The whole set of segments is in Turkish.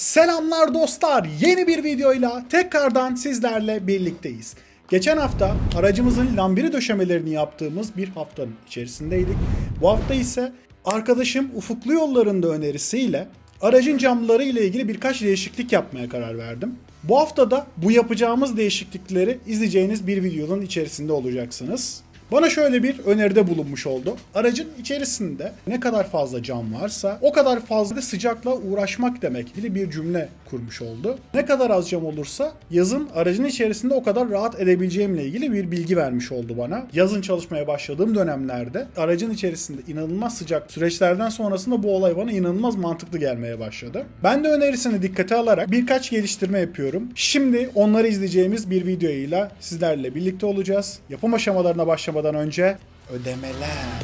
Selamlar dostlar. Yeni bir videoyla tekrardan sizlerle birlikteyiz. Geçen hafta aracımızın lambiri döşemelerini yaptığımız bir haftanın içerisindeydik. Bu hafta ise arkadaşım Ufuklu Yolları'nda önerisiyle aracın camları ile ilgili birkaç değişiklik yapmaya karar verdim. Bu hafta da bu yapacağımız değişiklikleri izleyeceğiniz bir videonun içerisinde olacaksınız. Bana şöyle bir öneride bulunmuş oldu. Aracın içerisinde ne kadar fazla cam varsa o kadar fazla da sıcakla uğraşmak demek gibi bir cümle kurmuş oldu. Ne kadar az cam olursa yazın aracın içerisinde o kadar rahat edebileceğimle ilgili bir bilgi vermiş oldu bana. Yazın çalışmaya başladığım dönemlerde aracın içerisinde inanılmaz sıcak süreçlerden sonrasında bu olay bana inanılmaz mantıklı gelmeye başladı. Ben de önerisini dikkate alarak birkaç geliştirme yapıyorum. Şimdi onları izleyeceğimiz bir videoyla sizlerle birlikte olacağız. Yapım aşamalarına başlamadan önce ödemeler.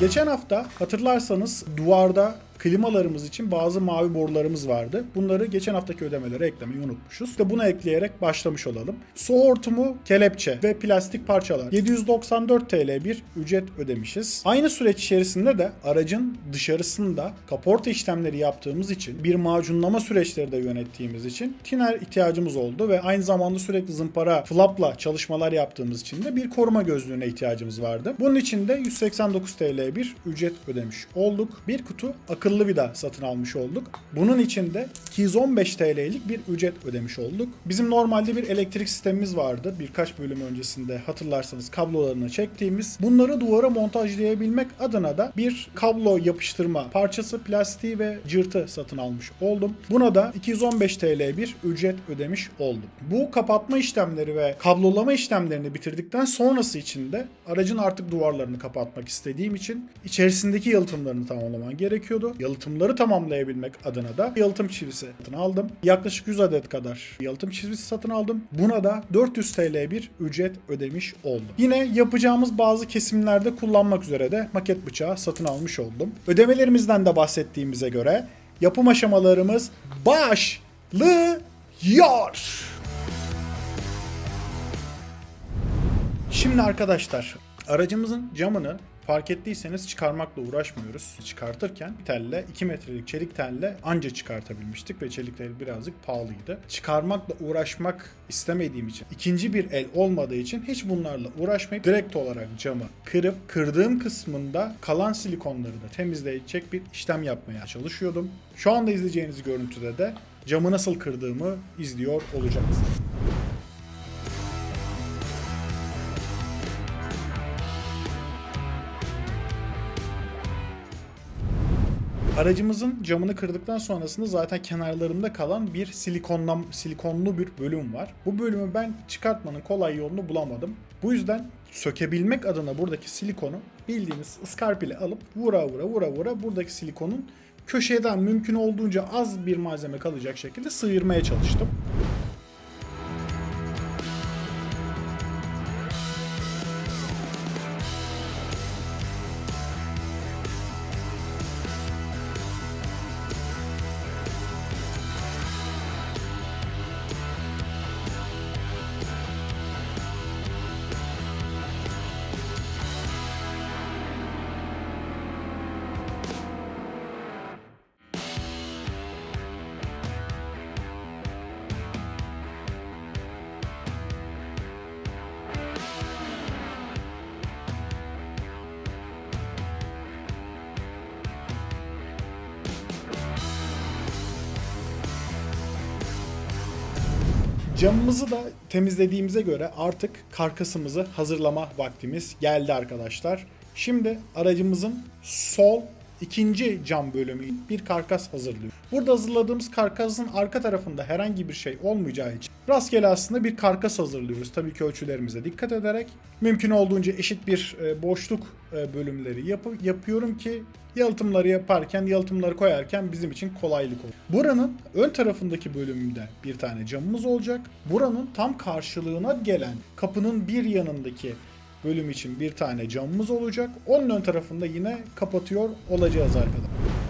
Geçen hafta hatırlarsanız duvarda klimalarımız için bazı mavi borularımız vardı. Bunları geçen haftaki ödemelere eklemeyi unutmuşuz. İşte bunu ekleyerek başlamış olalım. Su hortumu, kelepçe ve plastik parçalar 794 TL bir ücret ödemişiz. Aynı süreç içerisinde de aracın dışarısında kaporta işlemleri yaptığımız için bir macunlama süreçleri de yönettiğimiz için tiner ihtiyacımız oldu ve aynı zamanda sürekli zımpara flapla çalışmalar yaptığımız için de bir koruma gözlüğüne ihtiyacımız vardı. Bunun için de 189 TL bir ücret ödemiş olduk. Bir kutu akıllı vida satın almış olduk. Bunun için de 215 TL'lik bir ücret ödemiş olduk. Bizim normalde bir elektrik sistemimiz vardı. Birkaç bölüm öncesinde hatırlarsanız kablolarını çektiğimiz. Bunları duvara montajlayabilmek adına da bir kablo yapıştırma parçası, plastiği ve cırtı satın almış oldum. Buna da 215 TL bir ücret ödemiş oldum. Bu kapatma işlemleri ve kablolama işlemlerini bitirdikten sonrası için de aracın artık duvarlarını kapatmak istediğim için içerisindeki yalıtımlarını tamamlaman gerekiyordu. Yalıtımları tamamlayabilmek adına da yalıtım çivisi satın aldım. Yaklaşık 100 adet kadar yalıtım çivisi satın aldım. Buna da 400 TL bir ücret ödemiş oldum. Yine yapacağımız bazı kesimlerde kullanmak üzere de maket bıçağı satın almış oldum. Ödemelerimizden de bahsettiğimize göre yapım aşamalarımız başlıyor. Şimdi arkadaşlar aracımızın camını fark ettiyseniz çıkarmakla uğraşmıyoruz. Çıkartırken telle 2 metrelik çelik telle anca çıkartabilmiştik ve çelikleri birazcık pahalıydı. Çıkarmakla uğraşmak istemediğim için ikinci bir el olmadığı için hiç bunlarla uğraşmayıp direkt olarak camı kırıp kırdığım kısmında kalan silikonları da temizleyecek bir işlem yapmaya çalışıyordum. Şu anda izleyeceğiniz görüntüde de camı nasıl kırdığımı izliyor olacaksınız. Aracımızın camını kırdıktan sonrasında zaten kenarlarında kalan bir silikonlam, silikonlu bir bölüm var. Bu bölümü ben çıkartmanın kolay yolunu bulamadım. Bu yüzden sökebilmek adına buradaki silikonu bildiğiniz ıskarp ile alıp vura vura vura vura buradaki silikonun köşeden mümkün olduğunca az bir malzeme kalacak şekilde sıyırmaya çalıştım. Camımızı da temizlediğimize göre artık karkasımızı hazırlama vaktimiz geldi arkadaşlar. Şimdi aracımızın sol ikinci cam bölümü bir karkas hazırlıyor. Burada hazırladığımız karkasın arka tarafında herhangi bir şey olmayacağı için rastgele aslında bir karkas hazırlıyoruz. Tabii ki ölçülerimize dikkat ederek mümkün olduğunca eşit bir e, boşluk e, bölümleri yapı- yapıyorum ki yalıtımları yaparken, yalıtımları koyarken bizim için kolaylık olur. Buranın ön tarafındaki bölümünde bir tane camımız olacak. Buranın tam karşılığına gelen kapının bir yanındaki bölüm için bir tane camımız olacak. Onun ön tarafında yine kapatıyor olacağız arkadaşlar.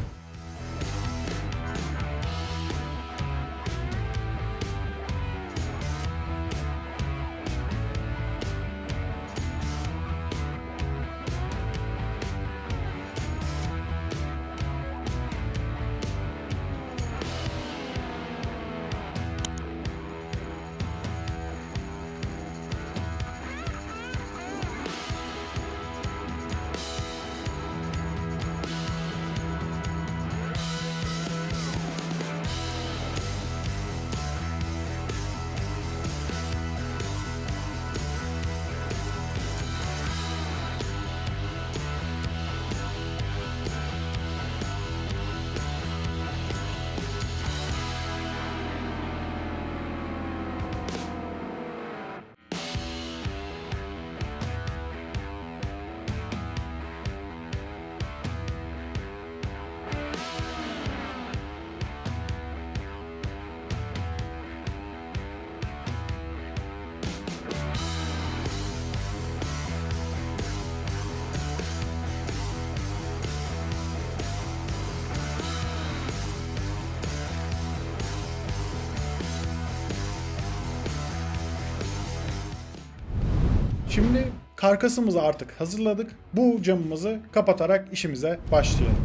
Şimdi karkasımızı artık hazırladık. Bu camımızı kapatarak işimize başlayalım.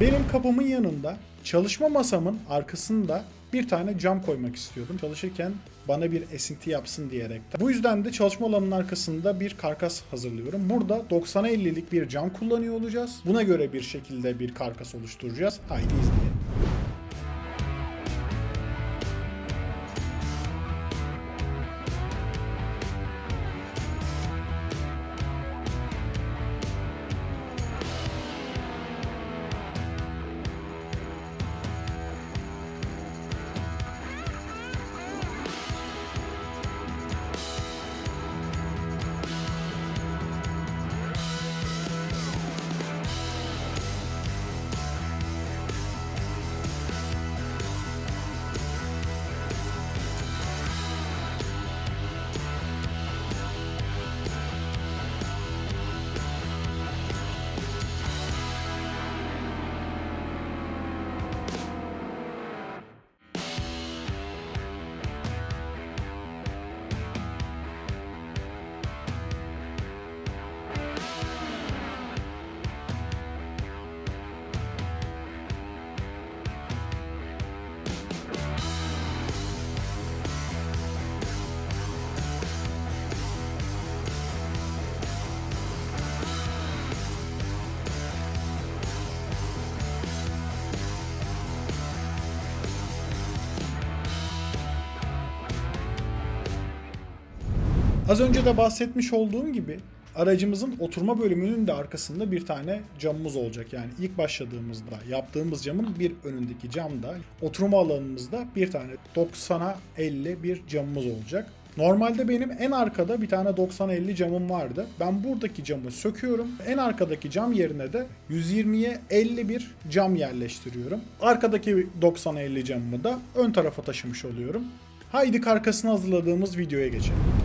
Benim kapımın yanında çalışma masamın arkasında bir tane cam koymak istiyordum. Çalışırken bana bir esinti yapsın diyerek. Bu yüzden de çalışma alanının arkasında bir karkas hazırlıyorum. Burada 90'a 50'lik bir cam kullanıyor olacağız. Buna göre bir şekilde bir karkas oluşturacağız. Haydi izleyelim. Az önce de bahsetmiş olduğum gibi aracımızın oturma bölümünün de arkasında bir tane camımız olacak. Yani ilk başladığımızda yaptığımız camın bir önündeki camda oturma alanımızda bir tane 90'a 50 bir camımız olacak. Normalde benim en arkada bir tane 90-50 camım vardı. Ben buradaki camı söküyorum. En arkadaki cam yerine de 120'ye 50 bir cam yerleştiriyorum. Arkadaki 90-50 camımı da ön tarafa taşımış oluyorum. Haydi karkasını hazırladığımız videoya geçelim.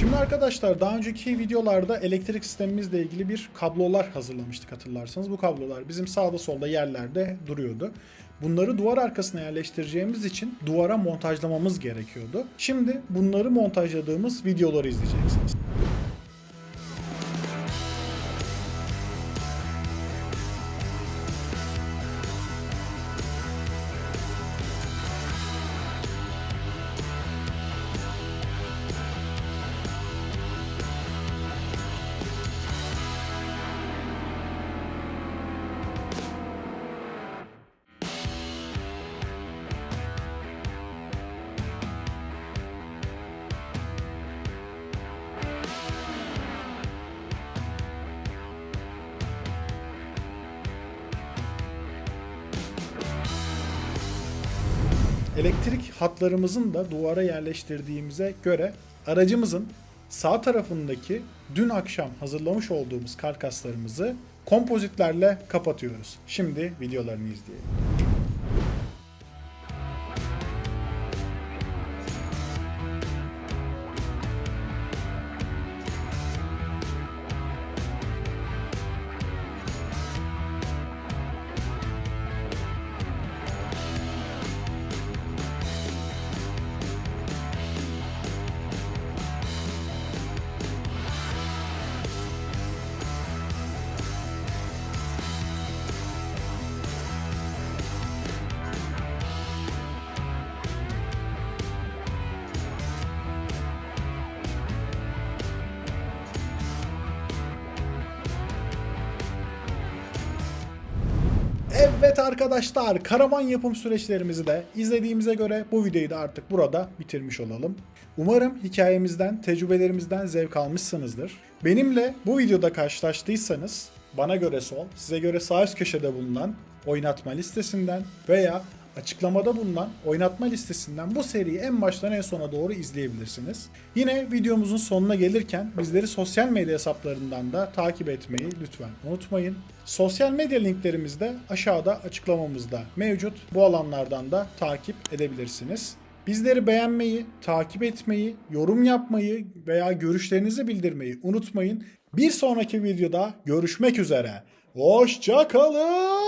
Şimdi arkadaşlar daha önceki videolarda elektrik sistemimizle ilgili bir kablolar hazırlamıştık hatırlarsanız. Bu kablolar bizim sağda solda yerlerde duruyordu. Bunları duvar arkasına yerleştireceğimiz için duvara montajlamamız gerekiyordu. Şimdi bunları montajladığımız videoları izleyeceksiniz. Elektrik hatlarımızın da duvara yerleştirdiğimize göre aracımızın sağ tarafındaki dün akşam hazırlamış olduğumuz karkaslarımızı kompozitlerle kapatıyoruz. Şimdi videolarını izleyelim. Evet arkadaşlar karavan yapım süreçlerimizi de izlediğimize göre bu videoyu da artık burada bitirmiş olalım. Umarım hikayemizden, tecrübelerimizden zevk almışsınızdır. Benimle bu videoda karşılaştıysanız bana göre sol, size göre sağ üst köşede bulunan oynatma listesinden veya açıklamada bulunan oynatma listesinden bu seriyi en baştan en sona doğru izleyebilirsiniz. Yine videomuzun sonuna gelirken bizleri sosyal medya hesaplarından da takip etmeyi lütfen unutmayın. Sosyal medya linklerimiz de aşağıda açıklamamızda mevcut. Bu alanlardan da takip edebilirsiniz. Bizleri beğenmeyi, takip etmeyi, yorum yapmayı veya görüşlerinizi bildirmeyi unutmayın. Bir sonraki videoda görüşmek üzere. Hoşçakalın.